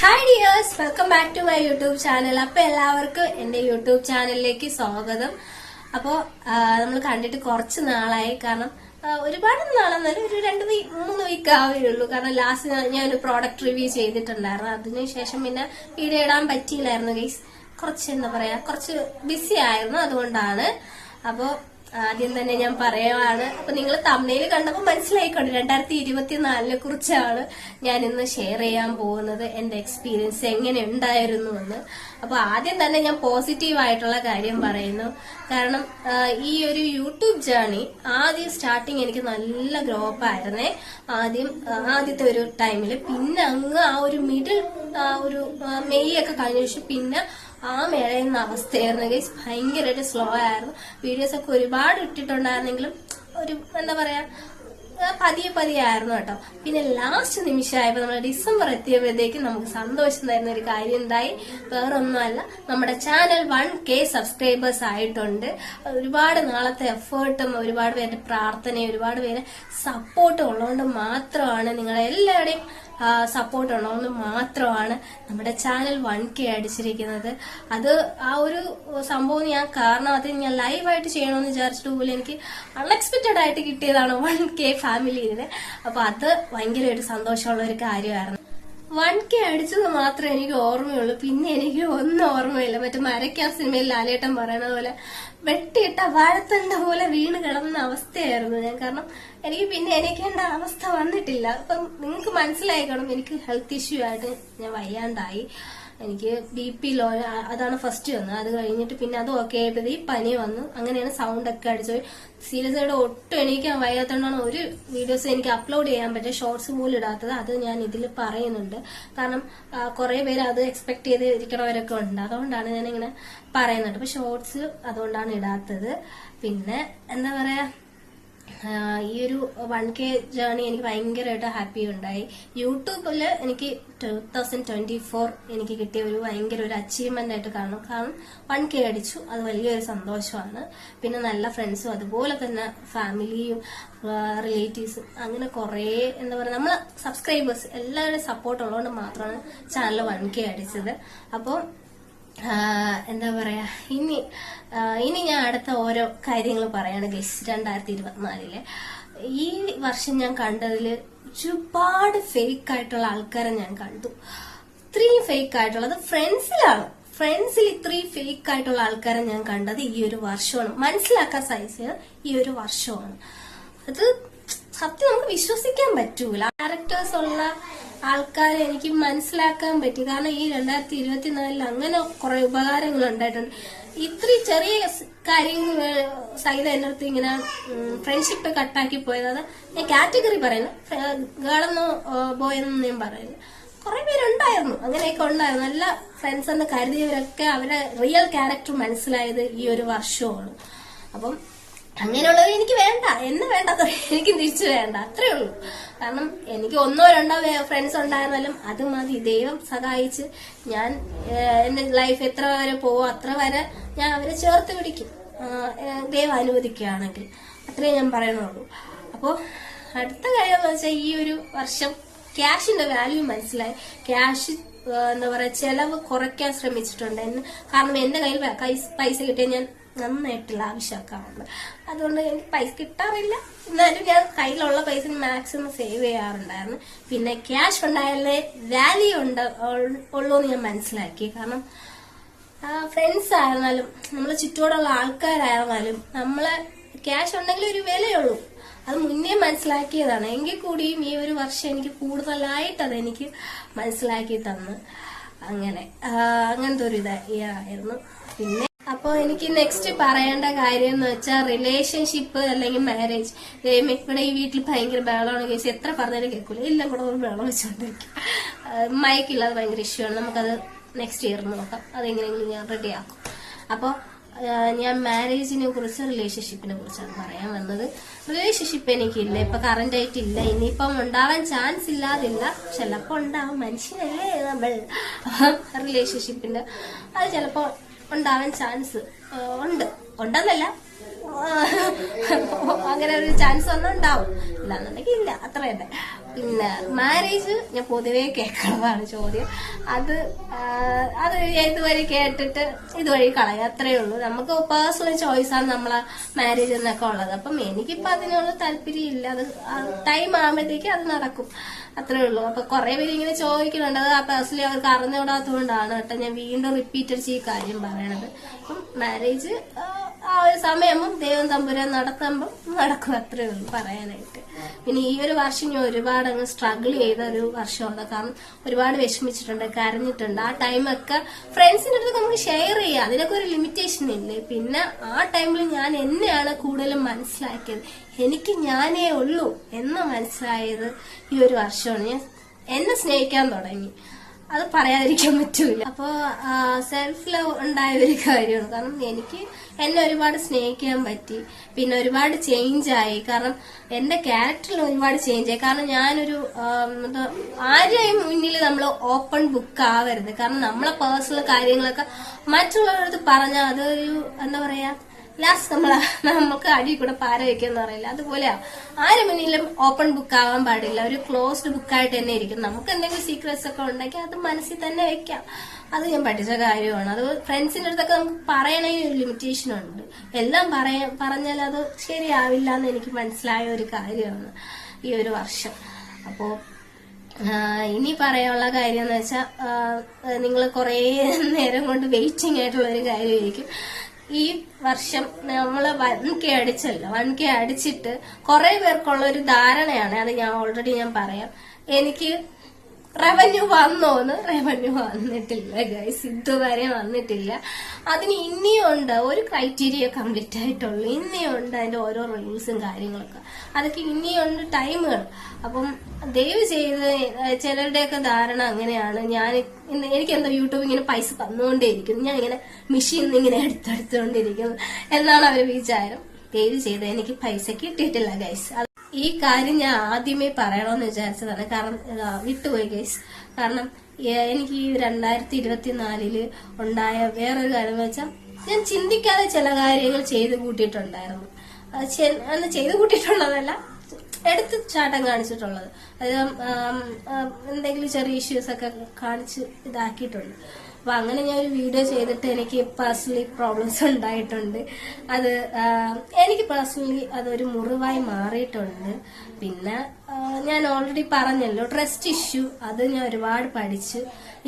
Hi dears welcome back to my YouTube channel അപ്പൊ എല്ലാവർക്കും എന്റെ യൂട്യൂബ് ചാനലിലേക്ക് സ്വാഗതം. അപ്പോ നമ്മൾ കണ്ടിട്ട് കുറച്ച് നാളായി. കാരണം ഒരുപാട് നാളെന്നല്ല ഒരു രണ്ട് വീക്ക് മൂന്ന് വീക്ക് ആവുകയുള്ളൂ കാരണം ലാസ്റ്റ് ഞാൻ ഒരു പ്രോഡക്റ്റ് റിവ്യൂ ചെയ്തിട്ടുണ്ടായിരുന്നു. അതിനുശേഷം പിന്നെ വീഡിയോ ഇടാൻ പറ്റിയില്ലായിരുന്നു ഗൈസ് കുറച്ച് എന്താ പറയാ കുറച്ച് ബിസി ആയിരുന്നു അതുകൊണ്ടാണ്. അപ്പോ ആദ്യം തന്നെ ഞാൻ പറയുവാണ്. അപ്പൊ നിങ്ങൾ തമിഴിൽ കണ്ടപ്പോൾ മനസ്സിലായിക്കൊണ്ട് രണ്ടായിരത്തി ഇരുപത്തിനാലിനെ കുറിച്ചാണ് ഞാൻ ഇന്ന് ഷെയർ ചെയ്യാൻ പോകുന്നത്. എന്റെ എക്സ്പീരിയൻസ് എങ്ങനെ ഉണ്ടായിരുന്നു എന്ന്. അപ്പൊ ആദ്യം തന്നെ ഞാൻ പോസിറ്റീവ് ആയിട്ടുള്ള കാര്യം പറയുന്നു. കാരണം ഈ ഒരു യൂട്യൂബ് ജേണി ആദ്യം സ്റ്റാർട്ടിങ് എനിക്ക് നല്ല ഗ്രോപ്പ് ആയിരുന്നേ. ആദ്യം ആദ്യത്തെ ഒരു ടൈമിൽ പിന്നെ അങ്ങ് ആ ഒരു മിഡിൽ ഒരു മെയ് ഒക്കെ കഴിഞ്ഞ ശേഷം പിന്നെ ആ മേഴയുന്ന അവസ്ഥയായിരുന്നു. ഗൈസ് ഭയങ്കരമായിട്ട് സ്ലോ ആയിരുന്നു. വീഡിയോസ് ഒക്കെ ഒരുപാട് ഇട്ടിട്ടുണ്ടായിരുന്നെങ്കിലും ഒരു എന്താ പറയാ പതിയെ പതിയെ ആയിരുന്നു കേട്ടോ. പിന്നെ ലാസ്റ്റ് നിമിഷമായപ്പോൾ നമ്മൾ ഡിസംബർ എത്തിയപ്പോഴത്തേക്കും നമുക്ക് സന്തോഷം തരുന്ന ഒരു കാര്യം ഉണ്ടായി വേറൊന്നുമല്ല നമ്മുടെ ചാനൽ വൺ കെ സബ്സ്ക്രൈബേഴ്സ് ആയിട്ടുണ്ട്. ഒരുപാട് നാളത്തെ എഫേർട്ടും ഒരുപാട് പേരുടെ പ്രാർത്ഥനയും ഒരുപാട് പേര് സപ്പോർട്ടും ഉള്ളതുകൊണ്ട് മാത്രമാണ് നിങ്ങളെല്ലാവരുടെയും സപ്പോർട്ട് ഉള്ളതുകൊണ്ട് മാത്രമാണ് നമ്മുടെ ചാനൽ വൺ കെ അടിച്ചിരിക്കുന്നത്. അത് ആ ഒരു സംഭവം ഞാൻ കാരണം അത് ഞാൻ ലൈവായിട്ട് ചെയ്യണമെന്ന് വിചാരിച്ചിട്ട് പോലും എനിക്ക് അൺഎക്സ്പെക്റ്റഡ് ആയിട്ട് കിട്ടിയതാണ് വൺ കെ ഫാമിലിയിൽ അപ്പൊ അത് ഭയങ്കര ഒരു സന്തോഷമുള്ള ഒരു കാര്യമായിരുന്നു. വൺ കെ അടിച്ചത് മാത്രമേ എനിക്ക് ഓർമ്മയുള്ളൂ. പിന്നെ എനിക്ക് ഒന്നും ഓർമ്മയില്ല. മറ്റേ മരക്കാ സിനിമയിൽ ലാലേട്ടൻ പറയുന്ന പോലെ വെട്ടിയിട്ട വാഴത്തണ്ട പോലെ വീണ് കിടന്ന അവസ്ഥയായിരുന്നു ഞാൻ. കാരണം എനിക്ക് പിന്നെ എനിക്കേണ്ട അവസ്ഥ വന്നിട്ടില്ല. അപ്പം നിങ്ങൾക്ക് മനസ്സിലായി കാണും എനിക്ക് ഹെൽത്ത് ഇഷ്യൂ ആയിട്ട് ഞാൻ വയ്യാണ്ടായി. എനിക്ക് ബി പി ലോ അതാണ് ഫസ്റ്റ് വന്നത്. അത് കഴിഞ്ഞിട്ട് പിന്നെ അത് ഓക്കെ ആയപ്പോഴേ പനി വന്നു. അങ്ങനെയാണ് സൗണ്ട് ഒക്കെ അടിച്ചു സീരിയസ് ആയിട്ട് ഒട്ടും എണീക്കാൻ വയ്യാത്തതുകൊണ്ടാണ് ഒരു വീഡിയോസ് എനിക്ക് അപ്ലോഡ് ചെയ്യാൻ പറ്റിയ ഷോർട്സ് പോലും ഇടാത്തത്. അത് ഞാൻ ഇതിൽ പറയുന്നുണ്ട്. കാരണം കുറെ പേര് അത് എക്സ്പെക്ട് ചെയ്തിരിക്കണവരൊക്കെ ഉണ്ട്. അതുകൊണ്ടാണ് ഞാൻ ഇങ്ങനെ പറയുന്നുണ്ട് അപ്പൊ ഷോർട്സ് അതുകൊണ്ടാണ് ഇടാത്തത്. പിന്നെ എന്താ പറയാ? ഈ ഒരു വൺ കെ ജേണി എനിക്ക് ഭയങ്കരമായിട്ട് ഹാപ്പി ഉണ്ടായി. യൂട്യൂബിൽ എനിക്ക് ടു തൗസൻഡ് ട്വന്റി ഫോർ എനിക്ക് കിട്ടിയ ഒരു ഭയങ്കര ഒരു അച്ചീവ്മെന്റ് ആയിട്ട് കാണും. കാരണം വൺ കെ അടിച്ചു. അത് വലിയൊരു സന്തോഷമാണ്. പിന്നെ നല്ല ഫ്രണ്ട്സും അതുപോലെ തന്നെ ഫാമിലിയും റിലേറ്റീവ്സും അങ്ങനെ കുറേ എന്താ പറയുക നമ്മൾ സബ്സ്ക്രൈബേഴ്സ് എല്ലാവരുടെയും സപ്പോർട്ട് ഉള്ളതുകൊണ്ട് മാത്രമാണ് ചാനൽ വൺ കെ അടിച്ചത്. അപ്പോൾ എന്താ പറയാ ഇനി ഇനി ഞാൻ അടുത്ത ഓരോ കാര്യങ്ങൾ പറയാണ് ഗസ് രണ്ടായിരത്തി ഇരുപത്തിനാലിൽ ഈ വർഷം ഞാൻ കണ്ടതിൽ ഒരുപാട് ഫേക്ക് ആയിട്ടുള്ള ആൾക്കാരെ ഞാൻ കണ്ടു. ഇത്രയും ഫേക്ക് ആയിട്ടുള്ളത് ഫ്രണ്ട്സിലാണ്. ഫ്രണ്ട്സിൽ ഇത്രയും ഫേക്ക് ആയിട്ടുള്ള ആൾക്കാരെ ഞാൻ കണ്ടത് ഈ ഒരു വർഷമാണ്. മനസ്സിലാക്കാൻ സൈസ് ഈ ഒരു വർഷമാണ്. അത് സത്യം നമുക്ക് വിശ്വസിക്കാൻ പറ്റൂല. ക്യാരക്ടേഴ്സ് ഉള്ള ആൾക്കാരെ എനിക്ക് മനസ്സിലാക്കാൻ പറ്റി. കാരണം ഈ രണ്ടായിരത്തി ഇരുപത്തിനാലിൽ അങ്ങനെ കുറെ ഉപകാരങ്ങൾ ഉണ്ടായിട്ടുണ്ട്. ഇത്ര ചെറിയ കാര്യങ്ങൾ സഹിത എന്റെ അടുത്ത് ഇങ്ങനെ ഫ്രണ്ട്ഷിപ്പ് കട്ടാക്കി പോയത് അത് ഞാൻ കാറ്റഗറി പറയുന്നു. ഗേളെന്നോ ബോയെന്നോ ഞാൻ പറയുന്നു കുറെ പേരുണ്ടായിരുന്നു. അങ്ങനെയൊക്കെ ഉണ്ടായിരുന്നു. നല്ല ഫ്രണ്ട്സ് എന്ന് കരുതിയവരൊക്കെ അവരെ റിയൽ ക്യാരക്ടർ മനസ്സിലായത് ഈ ഒരു വർഷമാണ്. അപ്പം അങ്ങനെയുള്ളത് എനിക്ക് വേണ്ട എന്നെ വേണ്ട എനിക്ക് തിരിച്ചു വേണ്ട അത്രേ ഉള്ളൂ. കാരണം എനിക്ക് ഒന്നോ രണ്ടോ ഫ്രണ്ട്സ് ഉണ്ടായിരുന്നാലും അത് മതി. ദൈവം സഹായിച്ച് ഞാൻ എന്റെ ലൈഫ് എത്ര വരെ പോവോ അത്ര വരെ ഞാൻ അവരെ ചേർത്ത് പിടിക്കും. ദൈവം അനുവദിക്കുകയാണെങ്കിൽ. അത്രേ ഞാൻ പറയണുള്ളൂ അപ്പോൾ അടുത്ത കാര്യം വെച്ചാൽ ഈ ഒരു വർഷം ക്യാഷിന്റെ വാല്യൂ മനസ്സിലായി. ക്യാഷ് എന്താ പറയാ ചെലവ് കുറയ്ക്കാൻ ശ്രമിച്ചിട്ടുണ്ട്. കാരണം എന്റെ കയ്യിൽ പൈസ കിട്ടിയാൽ ഞാൻ നന്നായിട്ട് ലാവിശാക്കാറുണ്ട് അതുകൊണ്ട് എനിക്ക് പൈസ കിട്ടാറില്ല. എന്നാലും ഞാൻ കയ്യിലുള്ള പൈസ മാക്സിമം സേവ് ചെയ്യാറുണ്ടായിരുന്നു. പിന്നെ ക്യാഷ് ഉണ്ടായാലേ വാല്യൂ ഉണ്ട് ഉള്ളൂ എന്ന് ഞാൻ മനസ്സിലാക്കി. കാരണം ഫ്രണ്ട്സ് ആയിരുന്നാലും നമ്മളെ ചുറ്റോടുള്ള ആൾക്കാരായിരുന്നാലും നമ്മളെ ക്യാഷ് ഉണ്ടെങ്കിൽ ഒരു വിലയുള്ളൂ. അത് മുന്നേ മനസ്സിലാക്കിയതാണ്. എങ്കിൽ കൂടിയും ഈ ഒരു വർഷം എനിക്ക് കൂടുതലായിട്ട് അതെനിക്ക് മനസ്സിലാക്കി തന്നു. അങ്ങനെ അങ്ങനത്തെ ഒരു ഇതായിരുന്നു. പിന്നെ അപ്പോൾ എനിക്ക് നെക്സ്റ്റ് പറയേണ്ട കാര്യം എന്ന് വെച്ചാൽ റിലേഷൻഷിപ്പ് അല്ലെങ്കിൽ മാരേജ് ഇവിടെ ഈ വീട്ടിൽ ഭയങ്കര ബഹളമാണ് കേസ് എത്ര പറഞ്ഞാലും കേൾക്കൂല. എല്ലാം കൂടെ ഒരു ബഹളം വെച്ചുകൊണ്ടിരിക്കും മയക്കില്ലാതെ ഭയങ്കര ഇഷ്യൂ ആണ്. നമുക്കത് നെക്സ്റ്റ് ഇയർ നോക്കാം. അതെങ്ങനെയെങ്കിലും ഞാൻ റെഡി ആക്കും. അപ്പോൾ ഞാൻ മാരേജിനെ കുറിച്ച് റിലേഷൻഷിപ്പിനെ കുറിച്ചാണ് പറയാൻ വന്നത്. റിലേഷൻഷിപ്പ് എനിക്കില്ല. ഇപ്പൊ കറന്റ് ആയിട്ടില്ല ഇനിയിപ്പം ഉണ്ടാവാൻ ചാൻസ് ഇല്ലാതില്ല. ചിലപ്പോ ഉണ്ടാവും. മനുഷ്യനല്ലേ നമ്മൾ. റിലേഷൻഷിപ്പിന്റെ അത് ചിലപ്പോ ഉണ്ടാവാൻ ചാൻസ് ഉണ്ട്. ഉണ്ടെന്നല്ല അങ്ങനെ ഒരു ചാൻസ് ഒന്നും ഉണ്ടാവും. ഇല്ലാന്നുണ്ടെങ്കിൽ ഇല്ല അത്ര തന്നെ. പിന്നെ മാരേജ് ഞാൻ പൊതുവേ കേൾക്കണതാണ് ചോദ്യം. അത് അത് ഇതുവഴി കേട്ടിട്ട് ഇതുവഴി കളയും. അത്രേ ഉള്ളൂ. നമുക്ക് പേഴ്സണൽ ചോയ്സാണ് നമ്മളെ മാരേജ് എന്നൊക്കെ ഉള്ളത്. അപ്പം എനിക്കിപ്പോ അതിനുള്ള താല്പര്യം ഇല്ല അത് ടൈം ആകുമ്പോഴത്തേക്ക് അത് നടക്കും. അത്രേ ഉള്ളൂ. അപ്പൊ കുറെ പേര് ഇങ്ങനെ ചോദിക്കുന്നുണ്ട്. അത് ആ പേഴ്സണലി അവർക്ക് അറിഞ്ഞുകൂടാത്തതുകൊണ്ടാണ് കേട്ടോ. ഞാൻ വീണ്ടും റിപ്പീറ്റ് അടിച്ച് ഈ കാര്യം പറയണത്. അപ്പം മാരേജ് ആ ഒരു സമയമും ദൈവം തമ്പുരാൻ നടത്തുമ്പം നടക്കും അത്രേ ഉള്ളൂ പറയാനായിട്ട്. പിന്നെ ഈ ഒരു വർഷം ഞാൻ ഒരുപാട് അങ്ങ് സ്ട്രഗിൾ ചെയ്ത ഒരു വർഷമാണ്. കാരണം ഒരുപാട് വിഷമിച്ചിട്ടുണ്ട് കരഞ്ഞിട്ടുണ്ട്. ആ ടൈമൊക്കെ ഫ്രണ്ട്സിന്റെ അടുത്ത് നമുക്ക് ഷെയർ ചെയ്യാം. അതിനൊക്കെ ഒരു ലിമിറ്റേഷൻ ഇല്ലേ? പിന്നെ ആ ടൈമിൽ ഞാൻ എന്നെയാണ് കൂടുതലും മനസ്സിലാക്കിയത്. എനിക്ക് ഞാനേ ഉള്ളൂ എന്ന് മനസ്സിലായത് ഈ ഒരു വർഷമാണ്. ഞാൻ എന്നെ സ്നേഹിക്കാൻ തുടങ്ങി. അത് പറയാതിരിക്കാൻ പറ്റൂല. അപ്പോ സെൽഫ് ലവ് ഉണ്ടായ ഒരു കാര്യമാണ്. കാരണം എനിക്ക് എന്നെ ഒരുപാട് സ്നേഹിക്കാൻ പറ്റി. പിന്നെ ഒരുപാട് ചേഞ്ച് ആയി. കാരണം എന്റെ ക്യാരക്ടറിൽ ഒരുപാട് ചേഞ്ച് ആയി. കാരണം ഞാനൊരു ആരെയും മുന്നിൽ നമ്മൾ ഓപ്പൺ ബുക്ക് ആവരുത്. കാരണം നമ്മളെ പേഴ്സണൽ കാര്യങ്ങളൊക്കെ മറ്റുള്ളവരുടെ അടുത്ത് പറഞ്ഞാൽ അതൊരു എന്താ പറയാ ലാസ്റ്റ് നമ്മൾ നമുക്ക് അടി കൂടെ പാര വെക്കാന്ന് പറയില്ല. അതുപോലെയാ ആരും മുന്നിലും ഓപ്പൺ ബുക്ക് ആവാൻ പാടില്ല. ഒരു ക്ലോസ്ഡ് ബുക്കായിട്ട് തന്നെ ഇരിക്കും. നമുക്ക് എന്തെങ്കിലും സീക്രറ്റ്സ് ഒക്കെ ഉണ്ടെങ്കിൽ അത് മനസ്സിൽ തന്നെ വെക്കാം. അത് ഞാൻ പഠിച്ച കാര്യമാണ്. അത് ഫ്രണ്ട്സിന്റെ അടുത്തൊക്കെ നമുക്ക് പറയണേ ഒരു ലിമിറ്റേഷൻ ഉണ്ട്. എല്ലാം പറയാ പറഞ്ഞാൽ അത് ശരിയാവില്ല എന്ന് എനിക്ക് മനസ്സിലായ ഒരു കാര്യമാണ് ഈ ഒരു വർഷം. അപ്പോൾ ഇനി പറയാനുള്ള കാര്യം എന്ന് വെച്ചാൽ നിങ്ങൾ കുറേ നേരം കൊണ്ട് വെയിറ്റിംഗ് ആയിട്ടുള്ള ഒരു കാര്യമായിരിക്കും. ഈ വർഷം നമ്മൾ വൺ കെ അടിച്ചല്ലോ. വൺ കെ അടിച്ചിട്ട് കുറെ പേർക്കുള്ള ഒരു ധാരണയാണ്. അത് ഞാൻ ഓൾറെഡി ഞാൻ പറയാം. എനിക്ക് റവന്യൂ വന്നോന്ന്? റവന്യൂ വന്നിട്ടില്ല ഗൈസ് ഇതുവരെ വന്നിട്ടില്ല. അതിന് ഇനിയുണ്ട് ഒരു ക്രൈറ്റീരിയ കംപ്ലീറ്റ് ആയിട്ടുള്ളൂ. ഇനിയുണ്ട് അതിന്റെ ഓരോ റൂൾസും കാര്യങ്ങളൊക്കെ. അതൊക്കെ ഇനിയുണ്ട് ടൈമുകൾ അപ്പം ദയവ് ചെയ്ത് ചിലരുടെയൊക്കെ ധാരണ അങ്ങനെയാണ്. ഞാൻ എനിക്ക് എന്താ യൂട്യൂബ് ഇങ്ങനെ പൈസ തന്നുകൊണ്ടേയിരിക്കുന്നു. ഞാൻ ഇങ്ങനെ മെഷീൻ ഇങ്ങനെ എടുത്തെടുത്തുകൊണ്ടിരിക്കുന്നു. എന്നാണ് അവർ വിചാരം. ദയവ് ചെയ്ത് എനിക്ക് പൈസ കിട്ടിയിട്ടില്ല ഗൈസ് ഈ കാര്യം ഞാൻ ആദ്യമേ പറയണമെന്ന് വിചാരിച്ചതാണ്. കാരണം വിട്ടുപോയി കേസ് കാരണം എനിക്ക് ഈ രണ്ടായിരത്തി ഇരുപത്തിനാലിൽ ഉണ്ടായ വേറൊരു കാര്യം എന്ന് വെച്ചാൽ ഞാൻ ചിന്തിക്കാതെ ചില കാര്യങ്ങൾ ചെയ്തു കൂട്ടിയിട്ടുണ്ടായിരുന്നു. അത് ചെയ്തു കൂട്ടിയിട്ടുള്ളതല്ല എടുത്ത് ചാട്ടം കാണിച്ചിട്ടുള്ളത്. അത് എന്തെങ്കിലും ചെറിയ ഇഷ്യൂസ് ഒക്കെ കാണിച്ച് ഇതാക്കിയിട്ടുണ്ട്. അപ്പൊ അങ്ങനെ ഞാൻ ഒരു വീഡിയോ ചെയ്തിട്ട് എനിക്ക് പേഴ്സണലി പ്രോബ്ലംസ് ഉണ്ടായിട്ടുണ്ട്. അത് എനിക്ക് പേഴ്സണലി അതൊരു മുറിവായി മാറിയിട്ടുണ്ട്. പിന്നെ ഞാൻ ഓൾറെഡി പറഞ്ഞല്ലോ ട്രസ്റ്റ് ഇഷ്യൂ അത് ഞാൻ ഒരുപാട് പഠിച്ചു.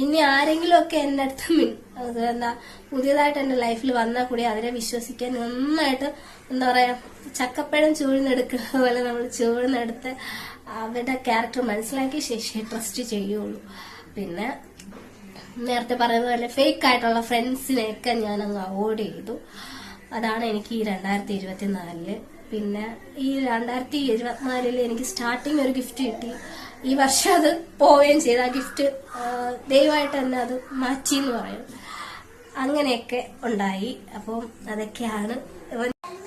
ഇനി ആരെങ്കിലും ഒക്കെ എന്റെ അടുത്ത് അത് എന്താ പുതിയതായിട്ട് എന്റെ ലൈഫിൽ വന്നാൽ കൂടി അവരെ വിശ്വസിക്കാൻ നന്നായിട്ട് എന്താ പറയാ ചക്കപ്പഴം ചൂഴ്ന്നെടുക്കുന്ന പോലെ നമ്മൾ ചൂഴ്ന്നെടുത്ത് അവരുടെ ക്യാരക്ടർ മനസ്സിലാക്കിയ ശേഷം ട്രസ്റ്റ് ചെയ്യുള്ളൂ. പിന്നെ നേരത്തെ പറയുന്ന പോലെ ഫേക്ക് ആയിട്ടുള്ള ഫ്രണ്ട്സിനെയൊക്കെ ഞാൻ അങ്ങ് അവോയ്ഡ് ചെയ്തു. അതാണ് എനിക്ക് ഈ രണ്ടായിരത്തി ഇരുപത്തിനാലിൽ. പിന്നെ ഈ രണ്ടായിരത്തി ഇരുപത്തിനാലിൽ എനിക്ക് സ്റ്റാർട്ടിങ് ഒരു ഗിഫ്റ്റ് കിട്ടി. ഈ വർഷം അത് പോവുകയും ചെയ്ത്. ആ ഗിഫ്റ്റ് ദയവായിട്ട് തന്നെ അത് മാറ്റി എന്ന് പറയും. അങ്ങനെയൊക്കെ ഉണ്ടായി. അപ്പം അതൊക്കെയാണ്.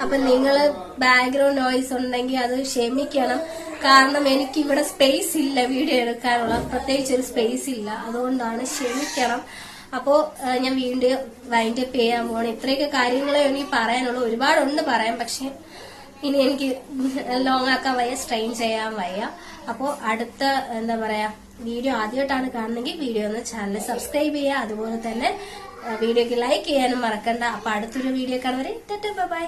അപ്പൊ നിങ്ങൾ ബാക്ക്ഗ്രൗണ്ട് നോയ്സ് ഉണ്ടെങ്കിൽ അത് ക്ഷമിക്കണം. കാരണം എനിക്ക് ഇവിടെ സ്പേസ് ഇല്ല വീഡിയോ എടുക്കാനുള്ള. പ്രത്യേകിച്ച് ഒരു സ്പേസ് ഇല്ല. അതുകൊണ്ടാണ് ക്ഷമിക്കണം. അപ്പോ ഞാൻ വീണ്ടും വൈൻഡ് അപ്പ് ചെയ്യാൻ പോകണം ഇത്രയൊക്കെ കാര്യങ്ങളെ എനിക്ക് പറയാനുള്ളൂ ഒരുപാടുണ്ട് പറയാൻ പക്ഷെ ഇനി എനിക്ക് ലോങ് ആക്കാൻ വയ്യ സ്ട്രെയിൻ ചെയ്യാൻ വയ്യ. അപ്പോൾ അടുത്ത എന്താ പറയാ വീഡിയോ ആദ്യമായിട്ടാണ് കാണുന്നെങ്കിൽ വീഡിയോ ഒന്ന് ചാനൽ സബ്സ്ക്രൈബ് ചെയ്യുക. അതുപോലെ തന്നെ വീഡിയോക്ക് ലൈക്ക് ചെയ്യാനും മറക്കണ്ട. അപ്പൊ അടുത്തൊരു വീഡിയോ കാണുന്നവരെ ബൈ